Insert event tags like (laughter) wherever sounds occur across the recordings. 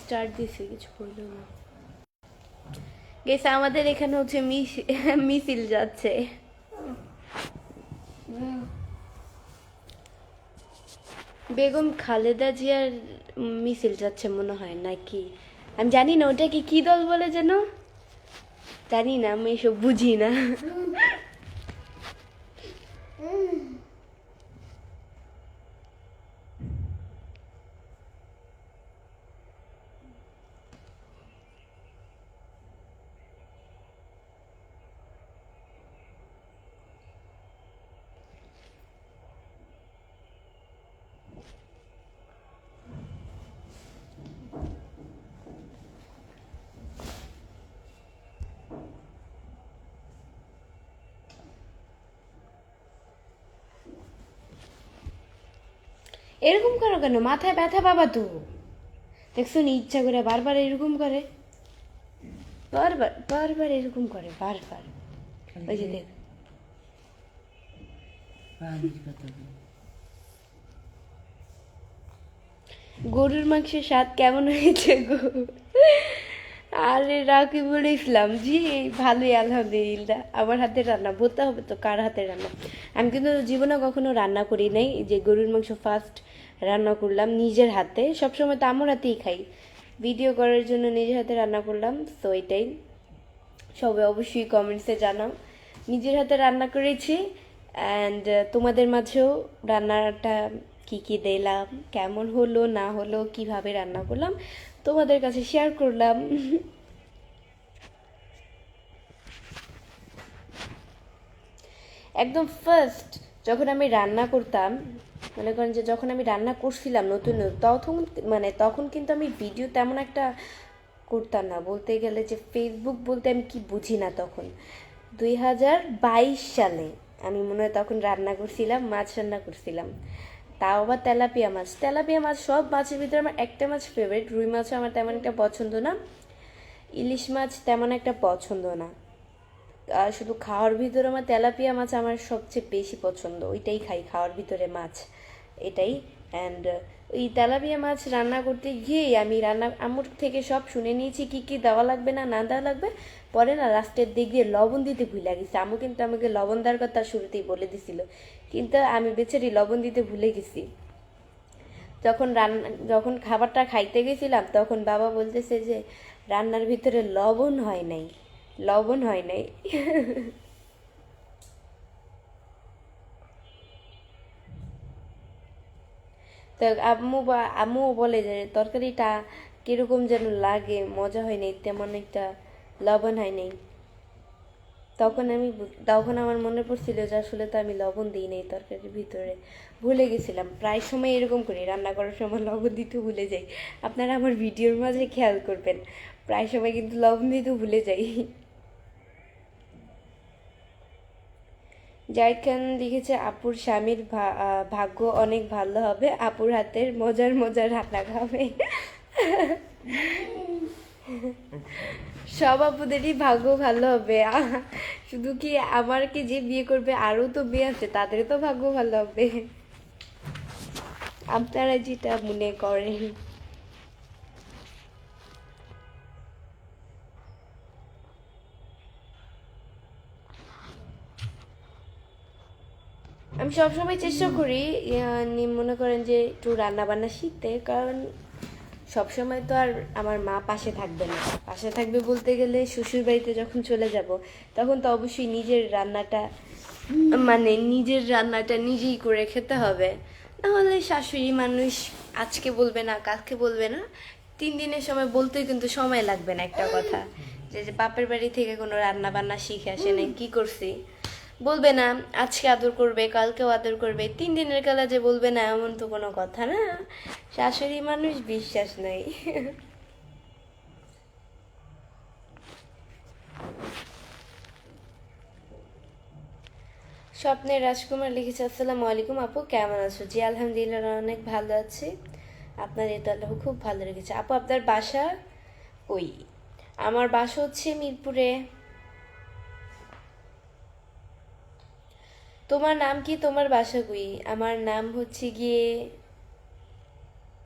Start দিছে কিছু করল না। গেছে আমাদের এখানে হচ্ছে (laughs) মিছিল যাচ্ছে। বেগম খালেদা জিয়ার মিছিল যাচ্ছে মনে হয় নাকি? আমি জানি না ওটা কি কি দল বলে যেন? জানি না, আমি এসব বুঝি না। এরকম করো কেন? মাথায় ব্যথা বাবা তো। দেখছ নি, ইচ্ছা করে বারবার এরকম করে। বারবার বারবার এরকম করে, বারবার। ওই যে দেখ। গরুর মাংসের স্বাদ কেমন হয়েছে গো? আরে রাকিবুল ইসলাম জি, ভালোই, আলহামদুলিল্লাহ। আমার হাতে রান্না, বলতে হবে তো কার হাতে রান্না? আমি কিন্তু জীবনে কখনো রান্না করি নাই যে গরুর মাংস ফার্স্ট রান্না করলাম নিজের হাতে, সবসময় তো আমার হাতেই খাই। ভিডিও করার জন্য নিজের হাতে রান্না করলাম তো এটাই। সবাই অবশ্যই কমেন্টসে জানাও। নিজের হাতে রান্না করেছি অ্যান্ড তোমাদের মাঝেও রান্নাটা কী কী দিলাম, কেমন হলো, না হলো, কীভাবে রান্না করলাম তোমাদের কাছে শেয়ার করলাম। একদম ফার্স্ট যখন আমি রান্না করতাম, মনে করেন যে যখন আমি রান্না করছিলাম নতুন তখন মানে তখন কিন্তু আমি ভিডিও তেমন একটা করতাম না। বলতে গেলে যে ফেসবুক বলতে আমি কি বুঝি না তখন। দুই হাজার বাইশ সালে আমি মনে হয় তখন রান্না করছিলাম, মাছ রান্না করছিলাম। তাও আবার তেলাপিয়া মাছ। তেলাপিয়া মাছ সব মাছের ভিতরে আমার একটা মাছ ফেভারিট রুই মাছও আমার তেমন একটা পছন্দ না। ইলিশ মাছ তেমন একটা পছন্দ না। আর শুধু খাওয়ার ভিতরে আমার তেলাপিয়া মাছ আমার সবচেয়ে বেশি পছন্দ। ওইটাই খাই, খাওয়ার ভিতরে মাছ। এটাই। অ্যান্ড ওই তেলাপিয়া মাছ রান্না করতে গিয়েই আমি রান্না আমুর থেকে সব শুনে নিয়েছি, কি কি দেওয়া লাগবে না না দেওয়া লাগবে। পরে না লাস্টের দিক দিয়ে লবণ দিতে ভুলে গেছি। আমু কিন্তু আমাকে লবণ দেওয়ার কথা শুরুতেই বলে দিছিল। কিন্তু আমি বেচারি লবণ দিতে ভুলে গেছি। যখন রান্না যখন খাবারটা খাইতে গেছিলাম, তখন বাবা বলতেছে যে, রান্নার ভিতরে লবণ হয় নাই, লবণ হয় নাই। তো আম্মু বা, আম্মুও বলে যে, তরকারিটা কীরকম যেন লাগে, মজা হয় নাই, তেমন একটা লবণ হয় নাই। তখন আমি তখন আমার মনে পড়ছিল যে আসলে তো আমি লবণ দিই নাই তরকারির ভিতরে। ভুলে গেছিলাম। প্রায় সময় এরকম করি, রান্না করার সময় লবণ দিতে ভুলে যাই। আপনারা আমার ভিডিওর মাঝে খেয়াল করবেন, প্রায় সময় কিন্তু লবণ দিতে ভুলে যাই। জাহিদ খান লিখেছে, আপুর স্বামীর ভাগ্য অনেক ভালো হবে। আপুর হাতের মজার মজার রান্না খাবে। (laughs) সব আপুদেরই ভাগ্য ভালো হবে। শুধু কি আমার কি যে বিয়ে করবে, আরও তো বিয়ে আছে, তাদের তো ভাগ্য ভালো হবে। আপনারা যেটা মনে করেন। আমি সবসময় চেষ্টা করি মনে করেন যে একটু রান্না বান্না শিখতে, কারণ সবসময় তো আর আমার মা পাশে থাকবে না। পাশে থাকবে বলতে গেলে শ্বশুর বাড়িতে যখন চলে যাব, তখন তো অবশ্যই নিজের রান্নাটা মানে নিজের রান্নাটা নিজেই করে খেতে হবে। নাহলে শাশুড়ি মানুষ আজকে বলবে না, কালকে বলবে না। তিন দিনের সময় বলতেই কিন্তু সময় লাগবে না একটা কথা। যে বাপের বাড়ি থেকে কোনো রান্না বান্না শিখে আসে নাই, কি করছি? বলবে না, আজকে আদর করবে, কালকেও আদর করবে, তিন দিনের কালা যে বলবে না, এমন তো কোনো কথা না। শাশুড়ি মানুষ বিশ্বাস নাই। স্বপ্নের রাজকুমার লিখেছে, আসসালামু আলাইকুম আপু, কেমন আছো? জি, আলহামদুলিল্লাহ অনেক ভালো আছি। আপনার এটা আল্লাহ খুব ভালো লেগেছে। আপু, আপনার বাসা ওই আমার বাসা হচ্ছে মিরপুরে। তোমার নাম কি? তোমার বাসা কই? আমার নাম হচ্ছে গিয়ে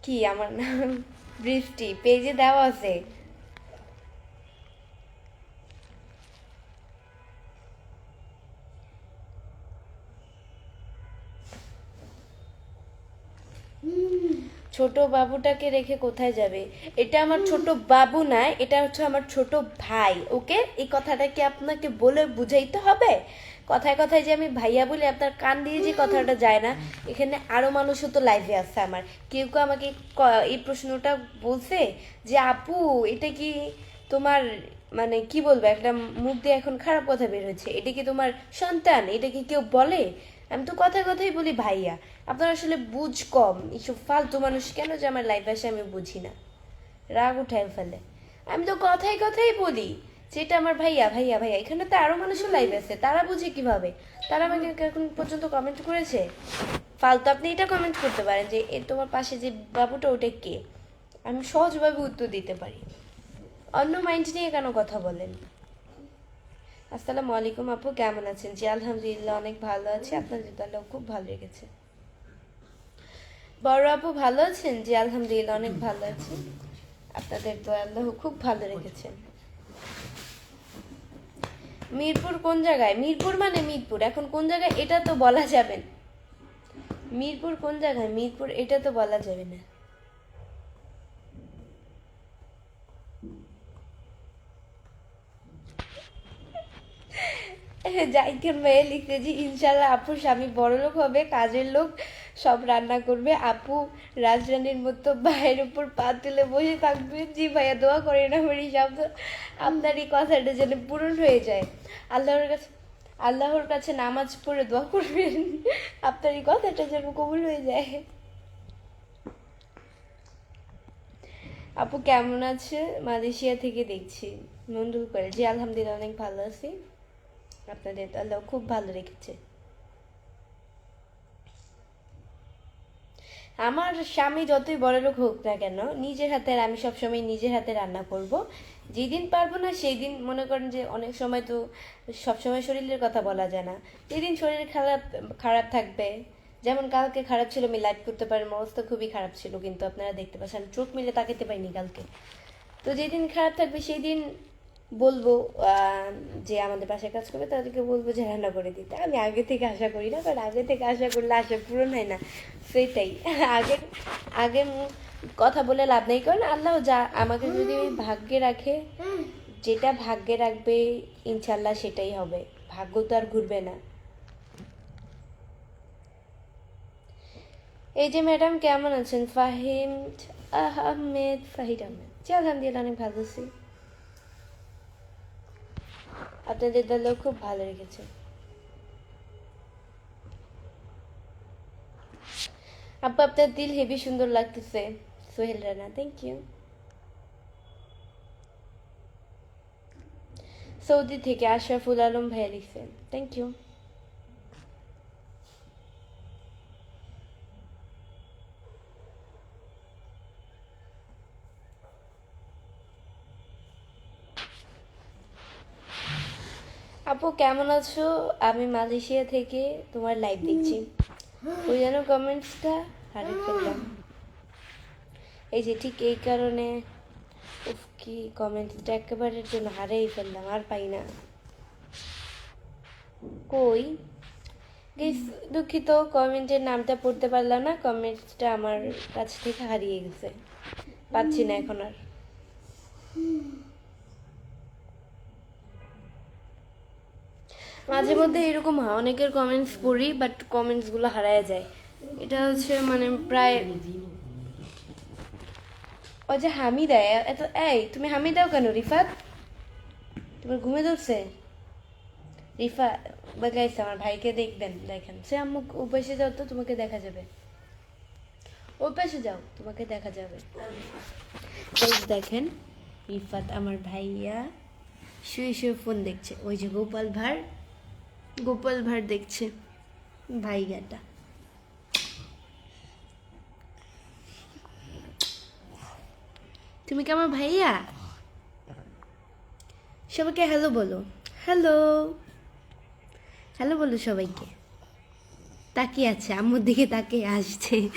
কি? আমার নাম (laughs) বৃষ্টি। পেজে দেওয়া আছে। ছোট বাবুটাকে রেখে কোথায় যাবে? এটা আমার ছোট বাবু না, এটা হচ্ছে আমার ছোট ভাই, ওকে? এই কথাটা কি আপনাকে বলে বুঝাইতে হবে? কথায় কথায় যে আমি ভাইয়া বলি আপনার কান দিয়ে যে কথাটা যায় না, এখানে আরও মানুষও তো লাইভে আছে আমার। কেউ কেউ আমাকে এই প্রশ্নটা বলছে যে, আপু, এটা কি তোমার মানে কি বলব, একটা মুখ দিয়ে এখন খারাপ কথা বের হচ্ছে এটা কি তোমার সন্তান, এটা কি কেউ বলে? আমি তো কথায় কথাই বলি, ভাইয়া, আপনার আসলে বুঝ কম, এইসব ফালতু মানুষ কেন যে আমার লাইফ আসে আমি বুঝি না? রাগ উঠায় ফেলে। আমি তো কথায় কথাই বলি যেটা আমার ভাইয়া ভাইয়া ভাইয়া এখানে তো আরও মানুষও লাইভ আছে তারা বুঝে কীভাবে? তারা আমাকে এখন পর্যন্ত কমেন্ট করেছে? ফালতু আপনি এটা কমেন্ট করতে পারেন যে এ তোমার পাশে যে বাবুটা ওটা কে? আমি সহজভাবে উত্তর দিতে পারি। অন্য মাইন্ড নিয়ে কেন কথা বলেন? আসসালামু আলাইকুম আপু কেমন আছেন? জি আলহামদুলিল্লাহ অনেক ভালো আছি। আপনাদের দলও খুব ভালো লেগেছে। বড় আপু ভালো আছেন? জি আলহামদুলিল্লাহ অনেক ভালো আছি। আপনাদের তো আল্লাহ খুব ভালো রেখেছেন। মিরপুর কোন জায়গায়? মিরপুর মানে মিরপুর। এখন কোন জায়গায়? এটা তো বলা যাবে না। মিরপুর কোন জায়গায়? মিরপুর এটা তো বলা যাবে না। জাইকের মেয়ে লিখেছি ইনশাল্লাহ আপুর স্বামী বড় লোক হবে, কাজের লোক। সব রান্না করবে। আপু রাজরানীর মতো ভাইয়ের উপর পা তুলে বসে থাকবে। জি ভাইয়া, দোয়া করে না এই শব্দ। আপনার এই কথাটা যেন পূরণ হয়ে যায়। আল্লাহর কাছে আল্লাহর কাছে নামাজ পড়ে দোয়া করবেন। আপনার এই কথাটা যেন কবুল হয়ে যায়। আপু কেমন আছে? মালয়েশিয়া থেকে দেখছি। মন্ডল করে। জি, আলহামদুলিল্লাহ, অনেক ভালো আছি। আপনাদের আল্লাহ খুব ভালো রেখেছে। আমার স্বামী যতই বড় লোক হোক না কেন, নিজের হাতে আমি সবসময় নিজের হাতে রান্না করব। যেদিন পারব না সেই দিন মনে করেন যে অনেক সময় তো সবসময় শরীরের কথা বলা যায় না। যেদিন শরীর খারাপ খারাপ থাকবে, যেমন কালকে খারাপ ছিল, আমি লাইভ করতে পারি অবস্থা খুবই খারাপ ছিল, কিন্তু আপনারা দেখতে পাচ্ছেন চোখ মিলে তাকাতে পাইনি কালকে। তো যেদিন খারাপ থাকবে সেই দিন বলব যে আমাদের বাসায় কাজ করবে, তাদেরকে বলব যে রান্না করে দিতে। আমি আগে থেকে আশা করি না কারণ আগে থেকে আশা করলে আশা পূরণ হয় না। সেটাই। (laughs) আগে আগে কথা বলে লাভ নেই, কারণ আল্লাহ যা আমাকে যদি ভাগ্যে রাখে, যেটা ভাগ্যে রাখবে ইনশাল্লাহ সেটাই হবে। ভাগ্য তো আর ঘুরবে না। এই যে ম্যাডাম, কেমন আছেন? ফাহিম, আহমেদ, ফাহিদ আহমেদ। জি, আলহামদুলিল্লাহ, অনেক ভালো আছি। আপনাদের দলও খুব ভালো রেখেছে। আপু, আপনার দিল হেভি সুন্দর লাগতেছে, Sohel Rana thank you Saudi থেকে আশরাফুল আলম ভাইয়া লিখছেন থ্যাংক ইউ আপু কেমন আছো? আমি মালয়েশিয়া থেকে তোমার লাইভ দেখছি। ওই যেন কমেন্টসটা হারিয়ে ফেললাম এই যে ঠিক এই কারণে উফ, কি কমেন্টসটা একেবারের জন্য হারিয়ে ফেললাম, আর পাই না। কই? দুঃখিত কমেন্টের নামটা পড়তে পারলাম না কমেন্টসটা আমার কাছ থেকে হারিয়ে গেছে। পাচ্ছি না এখন আর। মাঝে মধ্যে এরকম হয়, অনেকের কমেন্টস পড়ি বাট কমেন্টসগুলো হারায় যায়। এটা হচ্ছে মানে প্রায় ও যে হামিদা, এ- এত, এই, তুমি হামিদাও কেন? রিফাত? তোমার ঘুমে ধরছে? রিফা গাইছে আমার ভাইকে দেখবেন, দেখেন। সে আম্মু ও যাও তো, তোমাকে দেখা যাবে। ও যাও, তোমাকে দেখা যাবে। দেখেন, রিফাত আমার ভাইয়া শুয়ে শুয়ে ফোন দেখছে। ওই যে গোপাল ভাঁড় গোপাল ভাঁড় দেখছে। ভাইয়াটা। তুমি কি আমার ভাইয়া? সবাইকে হ্যালো বলো। হ্যালো। হ্যালো বলো সবাইকে। তাকিয়ে আছে, আম্মুর দিকে তাকিয়ে আসছে।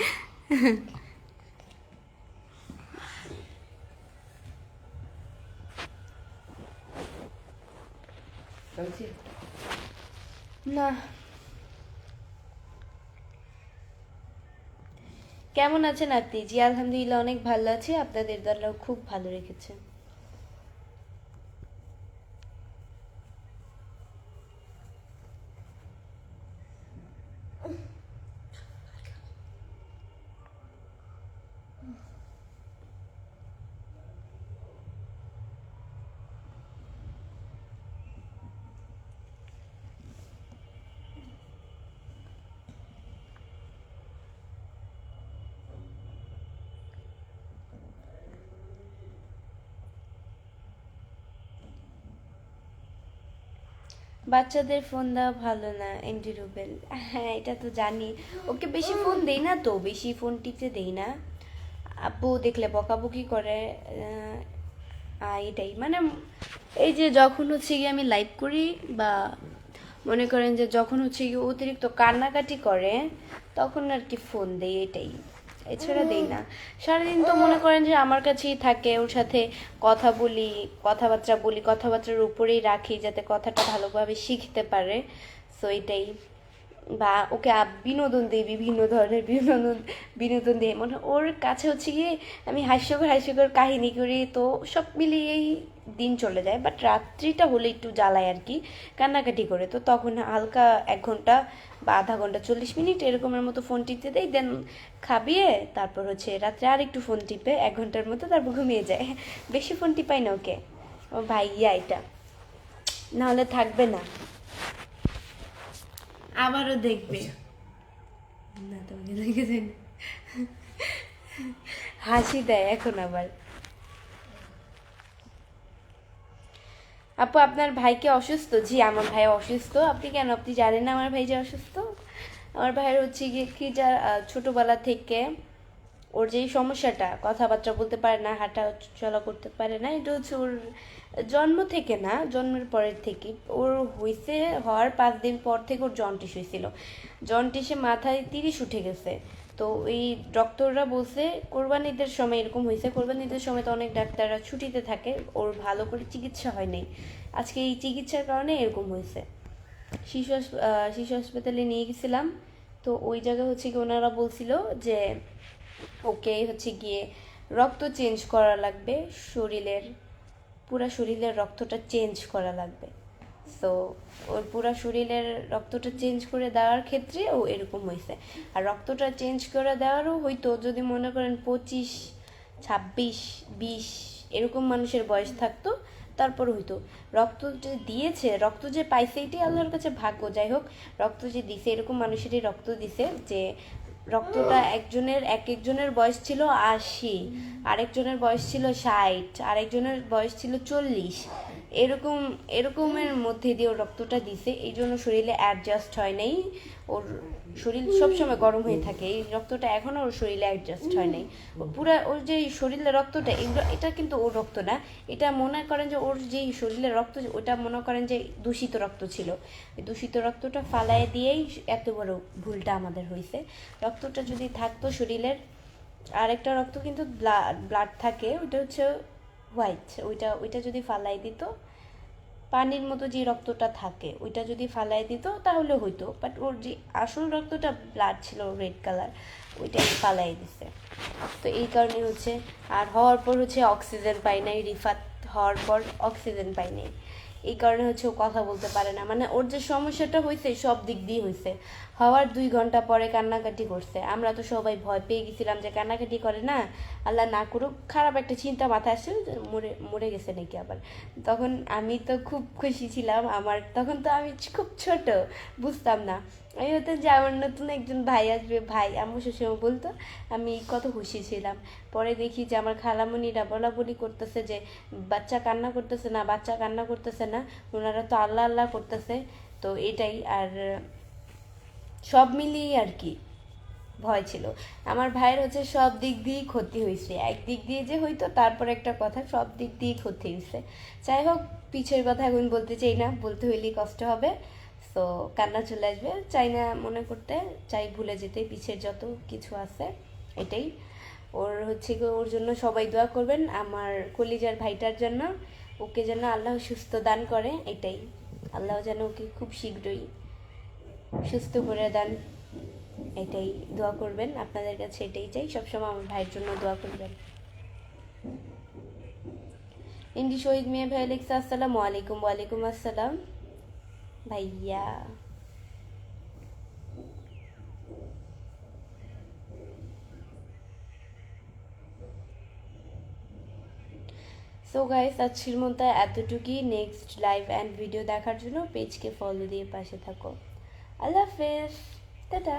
কেমন আছেন আপনি? জি আলহামদুলিল্লাহ অনেক ভালো আছি। আপনাদের দ্বারাও খুব ভালো রেখেছে বাচ্চাদের ফোন দেওয়া ভালো না এন্টি রুবেল। হ্যাঁ এটা তো জানি। ওকে বেশি ফোন দেই না তো, বেশি ফোন টিপতে দেই না। আব্বু দেখলে বকাবকি করে এটাই। মানে এই যে যখন হচ্ছে গিয়ে আমি লাইভ করি বা মনে করেন যে যখন হচ্ছে গিয়ে অতিরিক্ত কান্নাকাটি করে, তখন আর কি ফোন দেই এটাই। এছাড়া দেই না। সারাদিন তো মনে করেন যে আমার কাছেই থাকে, ওর সাথে কথা বলি, কথাবার্তা বলি, কথাবার্তার উপরেই রাখি যাতে কথাটা ভালোভাবে শিখতে পারে। সো এটাই। বা ওকে বিনোদন দিই, বিভিন্ন ধরনের বিনোদন বিনোদন দিই। মানে ওর কাছে হচ্ছে গিয়ে আমি হাস্যকর হাস্যকর কাহিনী করি, তো সব মিলিয়েই দিন চলে যায় বাট রাত্রিটা হলে একটু জ্বালায় আর কি, কান্নাকাটি করে। তো তখন হালকা এক ঘণ্টা বা আধা ঘণ্টা, চল্লিশ মিনিট এরকমের মতো ফোন টিপতে দেয় দেন খাবিয়ে তারপর হচ্ছে রাত্রে আর একটু ফোন টিপে, এক ঘণ্টার মতো তারপর ঘুমিয়ে যায়। (laughs) বেশি ফোন টিপাই না ওকে। ও ভাইয়া এটা। নাহলে থাকবে না। আবারও দেখবে। না, তোমাকে দেখে (laughs) হাসি দেয় এখন আবার। আপু, আপনার ভাইকে অসুস্থ? জি, আমার ভাই অসুস্থ। আপনি কেন? আপনি জানেন না আমার ভাই যে অসুস্থ? আমার ভাইয়ের হচ্ছে গিয়ে কি যা ছোটবেলা থেকে ওর যেই সমস্যাটা, কথাবার্তা বলতে পারে না হাঁটা চলা করতে পারে না, এটা হচ্ছে ওর জন্ম থেকে না, জন্মের পরের থেকে। ওর হয়েছে হওয়ার পাঁচ দিন পর থেকে ওর জন্ডিস হয়েছিল জন্ডিসে মাথায় তিরিশ উঠে গেছে। তো এই ডক্টররা বলছে, কোরবানিদের সময় এরকম হয়েছে। কোরবানিদের সময় তো অনেক ডাক্তাররা ছুটিতে থাকে, ওর ভালো করে চিকিৎসা হয় নাই। আজকে এই চিকিৎসার কারণে এরকম হয়েছে। শিশু শিশু হাসপাতালে নিয়ে গেছিলাম। তো ওই জায়গায় হচ্ছে কি ওনারা বলছিল যে, ওকে হচ্ছে গিয়ে রক্ত চেঞ্জ করা লাগবে, শরীরের, পুরা শরীরের রক্তটা চেঞ্জ করা লাগবে। তো ওর পুরা শরীরের রক্তটা চেঞ্জ করে দেওয়ার ক্ষেত্রে ও এরকম হয়েছে। আর রক্তটা চেঞ্জ করে দেওয়ারও হয়তো, যদি মনে করেন পঁচিশ, ছাব্বিশ, বিশ এরকম মানুষের বয়স থাকতো তারপর হইতো রক্ত যে দিয়েছে, রক্ত যে পাইছে, এটাই আল্লাহর কাছে ভাগ্য। যাই হোক, রক্ত যে দিছে, এরকম মানুষেরই রক্ত দিছে যে রক্তটা একজনের এক একজনের বয়স ছিল আশি, আরেকজনের বয়স ছিল ষাট, আরেকজনের বয়স ছিল চল্লিশ। এরকম, এরকমের মধ্যে দিয়ে ওর রক্তটা দিছে, এই জন্য শরীরে অ্যাডজাস্ট হয় নাই। ওর শরীর সবসময় গরম হয়ে থাকে, এই রক্তটা এখনও ওর শরীরে অ্যাডজাস্ট হয় নাই। পুরা, ওর যে শরীরের রক্তটা, এগুলো, এটা কিন্তু ওর রক্ত না। এটা মনে করেন যে ওর যে শরীরের রক্ত, ওটা মনে করেন যে দূষিত রক্ত ছিল। দূষিত রক্তটা ফালায় দিয়েই এত বড় ভুলটা আমাদের হয়েছে। রক্তটা যদি থাকতো শরীরের, আরেকটা রক্ত কিন্তু ব্লাড থাকে ওটা হচ্ছে হোয়াইট ওইটা ওইটা যদি ফালাই দিত, পানির মতো যে রক্তটা থাকে, ওইটা যদি ফালাই দিত, তাহলে হইতো। বাট ওর যে আসল রক্তটা ব্লাড ছিল রেড কালার ওইটাই ফালাই দিছে। তো এই কারণে হচ্ছে, আর হওয়ার পর হচ্ছে অক্সিজেন পাই নাই, রিফাত হওয়ার পর অক্সিজেন পাই নাই। এই কারণে হচ্ছে ও কথা বলতে পারে না। মানে ওর যে সমস্যাটা হয়েছে সব দিক দিয়ে হয়েছে হওয়ার দুই ঘণ্টা পরে কান্নাকাটি করছে। আমরা তো সবাই ভয় পেয়ে গেছিলাম যে কান্নাকাটি করে না আল্লাহ না করুক, খারাপ একটা চিন্তা মাথায় আসছে যে মরে মরে গেছে নাকি আবার। তখন আমি তো খুব খুশি ছিলাম, আমার তখন তো আমি খুব ছোট, বুঝতাম না। আমি হতো যে আমার নতুন একজন ভাই আসবে, ভাই আমার সবসময় বলতো, আমি কত খুশি ছিলাম। পরে দেখি যে আমার খালামুনিরা বলা বলি করতেছে যে বাচ্চা কান্না করতেছে না, বাচ্চা কান্না করতেছে না, ওনারা তো আল্লাহ আল্লাহ করতেছে। তো এটাই, আর সব মিলিয়ে আর কি। ভয় ছিল। আমার ভাইয়ের হচ্ছে সব দিক দিয়েই ক্ষতি হয়েছে। এক দিক দিয়ে যে হইতো, তারপর একটা কথা, সব দিক দিয়েই ক্ষতি হয়েছে। যাই হোক, পিছের কথা এখন বলতে চাই না, বলতে হইলেই কষ্ট হবে। তো কান্না চলে আসবে। চাই না মনে করতে, চাই ভুলে যেতে, পিছের যত কিছু আছে, এটাই। ওর হচ্ছে ওর জন্য সবাই দোয়া করবেন, আমার কলিজার ভাইটার জন্য। ওকে যেন আল্লাহ সুস্থ দান করে, এটাই। আল্লাহ যেন ওকে খুব শীঘ্রই সুস্থ করে দেন। এটাই দোয়া করবেন, আপনাদের কাছে এটাই চাই, সবসময় আমার ভাইয়ের জন্য দোয়া করবেন। ইন্ডি শহীদ মিয়া ভাই লিখছে আসসালামু আলাইকুম ওয়ালাইকুম আসসালাম। ভাইয়া। সো গাইস আজকের মতো এতটুকুই। নেক্সট লাইভ অ্যান্ড ভিডিও দেখার জন্য পেজকে ফলো দিয়ে পাশে থাকো। আল্লাহ হাফেজ। টাটা।